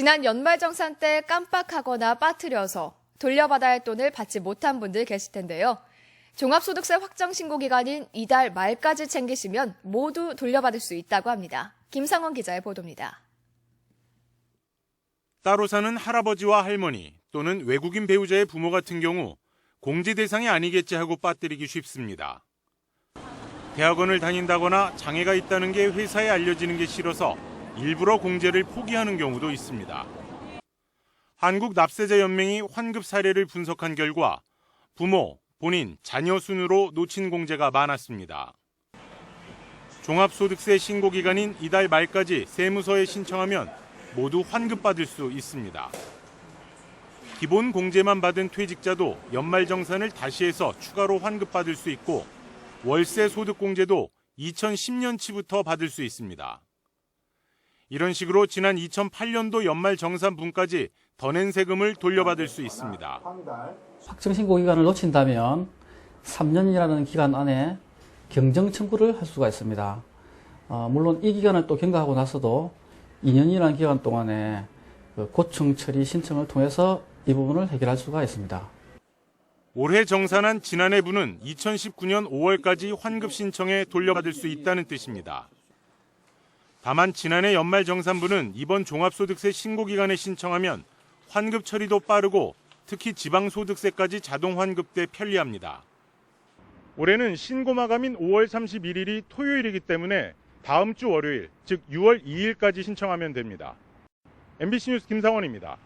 지난 연말정산 때 깜빡하거나 빠뜨려서 돌려받아야 할 돈을 받지 못한 분들 계실 텐데요. 종합소득세 확정 신고 기간인 이달 말까지 챙기시면 모두 돌려받을 수 있다고 합니다. 김상원 기자의 보도입니다. 따로 사는 할아버지와 할머니 또는 외국인 배우자의 부모 같은 경우 공제 대상이 아니겠지 하고 빠뜨리기 쉽습니다. 대학원을 다닌다거나 장애가 있다는 게 회사에 알려지는 게 싫어서 일부러 공제를 포기하는 경우도 있습니다. 한국납세자연맹이 환급 사례를 분석한 결과 부모, 본인, 자녀 순으로 놓친 공제가 많았습니다. 종합소득세 신고 기간인 이달 말까지 세무서에 신청하면 모두 환급받을 수 있습니다. 기본 공제만 받은 퇴직자도 연말 정산을 다시 해서 추가로 환급받을 수 있고 월세 소득 공제도 2010년치부터 받을 수 있습니다. 이런 식으로 지난 2008년도 연말 정산분까지 더 낸 세금을 돌려받을 수 있습니다. 확정 신고 기간을 놓친다면 3년이라는 기간 안에 경정 청구를 할 수가 있습니다. 어, 물론 이 기간을 또 경과하고 나서도 2년이라는 기간 동안에 그 고청 처리 신청을 통해서 이 부분을 해결할 수가 있습니다. 올해 정산한 지난해 분은 2019년 5월까지 환급 신청에 돌려받을 수 있다는 뜻입니다. 다만 지난해 연말 정산분은 이번 종합소득세 신고 기간에 신청하면 환급 처리도 빠르고 특히 지방소득세까지 자동 환급돼 편리합니다. 올해는 신고 마감인 5월 31일이 토요일이기 때문에 다음 주 월요일, 즉 6월 2일까지 신청하면 됩니다. MBC 뉴스 김상원입니다.